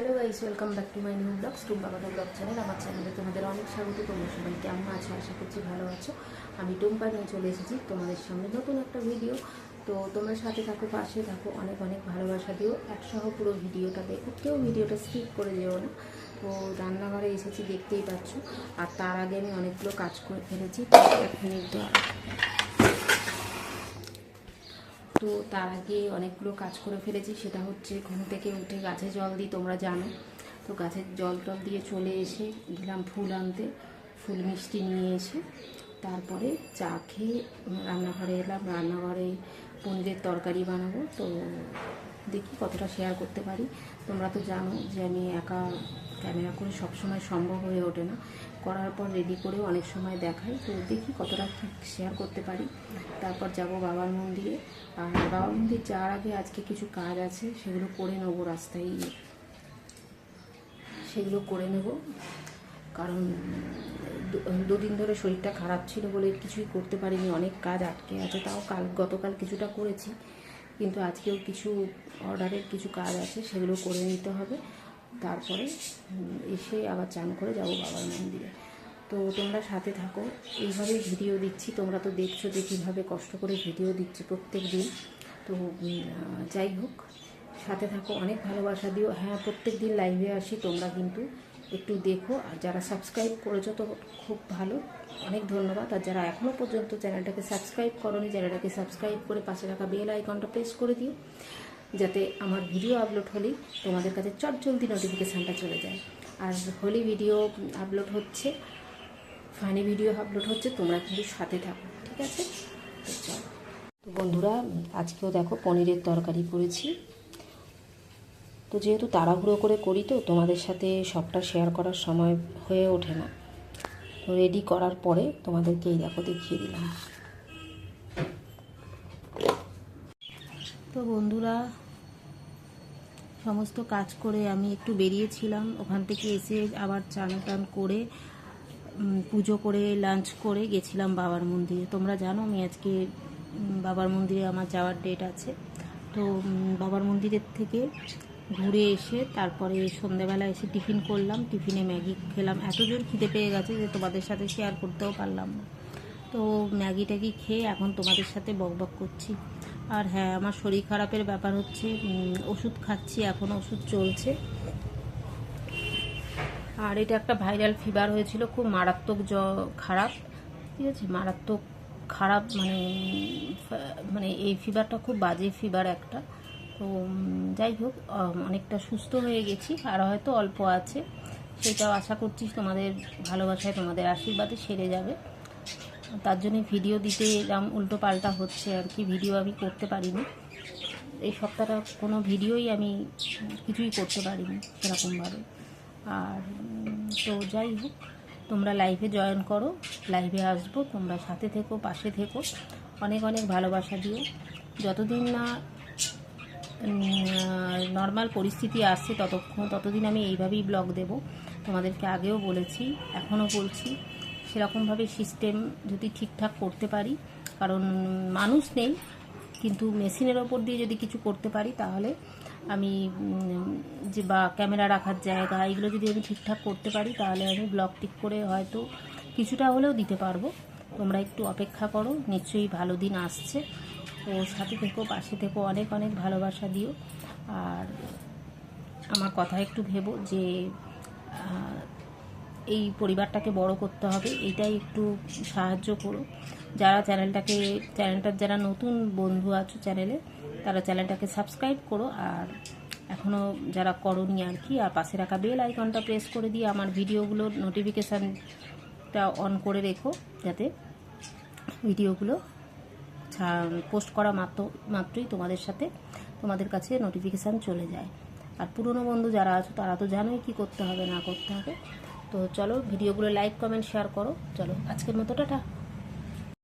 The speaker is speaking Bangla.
Hello guys welcome back to my new blogs Tumpa কথা ব্লগ চ্যানেল আমার চ্যানেলে তোমাদের অনেক স্বাগত, তোমরা সবাই কেমন আছো? আশা করছি ভালো আছো। আমি টুম্পা নিয়ে চলে এসেছি তোমাদের সামনে নতুন একটা ভিডিও তো তোমরা সাথে থাকো, পাশে থাকো, অনেক অনেক ভালোবাসা দিও। একসহ পুরো ভিডিওটা দেখো কেউ ভিডিওটা স্কিপ করে যেও না। তো রান্নাঘরে এসেছি, দেখতেই পাচ্ছ। আর তার আগে আমি অনেকগুলো কাজ করে ফেলেছি। এক মিনিট দাঁড়াও। তো তার আগে অনেকগুলো কাজ করে ফেলেছি। সেটা হচ্ছে ঘুম থেকে উঠে গাছে জল দিই, তোমরা জানো। তো গাছের জল টল দিয়ে চলে এসে গেলাম ফুল আনতে। ফুল মিষ্টি নিয়ে এসে তারপরে চা খেয়ে রান্নাঘরে এলাম। রান্নাঘরে পনিরের তরকারি বানাবো। তো দেখি কতটা শেয়ার করতে পারি। তোমরা তো জানো যে আমি একা ক্যামেরা করে সবসময় সম্ভব হয়ে ওঠে না। করার পর রেডি করেও অনেক সময় দেখাই। তো দেখি কতটা শেয়ার করতে পারি। তারপর যাব বাবার মন্দিরে। আর বাবার মন্দির যাওয়ার আগে আজকে কিছু কাজ আছে, সেগুলো করে নেব রাস্তায়। সেগুলো করে নেব। কারণ দুদিন ধরে শরীরটা খারাপ ছিল বলে কিছুই করতে পারিনি। অনেক কাজ আটকে আছে। তাও কাল, গতকাল কিছুটা করেছি। কিন্তু আজকেও কিছু অর্ডারের কিছু কাজ আছে, সেগুলো করে নিতে হবে। তারপরে এসে আবার চান করে যাব বাবার মন্দিরে। তো তোমরা সাথে থাকো। এইভাবেই ভিডিও দিচ্ছি। তোমরা তো দেখছ যে কীভাবে কষ্ট করে ভিডিও দিচ্ছি প্রত্যেক দিন। তো যাই হোক, সাথে থাকো। অনেক ভালোবাসা দিও। হ্যাঁ প্রত্যেক দিন লাইভে আসি, তোমরা কিন্তু একটু দেখো। আর যারা সাবস্ক্রাইব করেছ তো খুব ভালো। অনেক ধন্যবাদ। আর যারা এখনও পর্যন্ত চ্যানেলটাকে সাবস্ক্রাইব করোনি, চ্যানেলটাকে সাবস্ক্রাইব করে পাশে রাখা বেল আইকনটা প্রেস করে দিও, যাতে আমার ভিডিও আপলোড হলেই তোমাদের কাছে চট জলদি নোটিফিকেশানটা চলে যায়। আর হোলি ভিডিও আপলোড হচ্ছে ফানি ভিডিও আপলোড হচ্ছে, তোমরা কিন্তু সাথে থাকো, ঠিক আছে? তো বন্ধুরা, আজকেও দেখো পনিরের তরকারি করেছি। তো যেহেতু তাড়াহুড়ো করে করি তো, তোমাদের সাথে সবটা শেয়ার করার সময় হয়ে ওঠে না। তো রেডি করার পরে তোমাদেরকে এই দেখো দেখিয়ে দিলাম। তো বন্ধুরা, সমস্ত কাজ করে আমি একটু বেরিয়েছিলাম। ওখান থেকে এসে আবার চান টান করে পুজো করে লাঞ্চ করে গেছিলাম বাবার মন্দিরে। তোমরা জানো আমি আজকে বাবার মন্দিরে আমার যাওয়ার ডেট আছে। তো বাবার মন্দিরের থেকে ঘুরে এসে তারপরে সন্ধ্যাবেলা এসে টিফিন করলাম। টিফিনে ম্যাগি খেলাম। এত জোর খিদে পেয়ে গেছে যে তোমাদের সাথে শেয়ার করতেও পারলাম না। তো ম্যাগি ট্যাগি খেয়ে এখন তোমাদের সাথে বকবক করছি। আর হ্যাঁ আমার শরীর খারাপের ব্যাপার হচ্ছে ওষুধ খাচ্ছি, এখন ওষুধ চলছে। আর এটা একটা ভাইরাল ফিভার হয়েছিল, খুব মারাত্মক জ খারাপ। ঠিক আছে? মারাত্মক খারাপ মানে মানে এই ফিভারটা খুব বাজে ফিভার একটা। তো যাই হোক অনেকটা সুস্থ হয়ে গেছি, আর হয়তো অল্প আছে। সেটাও আশা করছি তোমাদের ভালোবাসায়, তোমাদের আশীর্বাদে সেরে যাবে। তার জন্য ভিডিও দিতে এরম উল্টো পাল্টা হচ্ছে আর কি, ভিডিও আমি করতে পারিনি। এই সপ্তাহটা কোনো ভিডিওই আমি কিছুই করতে পারিনি সেরকমভাবে। আর তো যাই হোক, তোমরা লাইভে জয়েন করো, লাইভে আসব, তোমরা সাথে থেকো, পাশে থেকো। অনেক অনেক ভালোবাসা দিও। যতদিন না নর্মাল পরিস্থিতি আসছে ততক্ষণ, ততদিন আমি এইভাবেই ব্লগ দেব। তোমাদেরকে আগেও বলেছি, এখনও বলছি, সেরকমভাবে সিস্টেম যদি ঠিকঠাক করতে পারি, কারণ মানুষ নেই, কিন্তু মেশিনের ওপর দিয়ে যদি কিছু করতে পারি, তাহলে আমি যে বা ক্যামেরা রাখার জায়গা এগুলো যদি আমি ঠিকঠাক করতে পারি, তাহলে আমি ব্লগ ঠিক করে হয়তো কিছুটা হলেও দিতে পারব। তোমরা একটু অপেক্ষা করো, নিশ্চয়ই ভালো দিন আসছে। তো সাথে থেকো, পাশে থেকো, অনেক অনেক ভালোবাসা দিও। আর আমার কথা একটু ভেবো যে এই পরিবারটাকে বড় করতে হবে, এটাই একটু সাহায্য করো। যারা চ্যানেলটাকে, চ্যানেলটার যারা নতুন বন্ধু আছো চ্যানেলে, তারা চ্যানেলটাকে সাবস্ক্রাইব করো। আর এখনও যারা করনি আর কি, আর পাশে রাখা বেল আইকনটা প্রেস করে দিয়ে আমার ভিডিওগুলোর নোটিফিকেশানটা অন করে রেখো, যাতে ভিডিওগুলো পোস্ট করা মাত্র, মাত্রই তোমাদের সাথে তোমাদের কাছে নোটিফিকেশান চলে যায়। আর পুরনো বন্ধু যারা আছো, তারা তো জানোই কি করতে হবে, না করতে হবে। তো চলো, ভিডিওগুলো লাইক কমেন্ট শেয়ার করো। চলো, আজকের মতো, টাটা।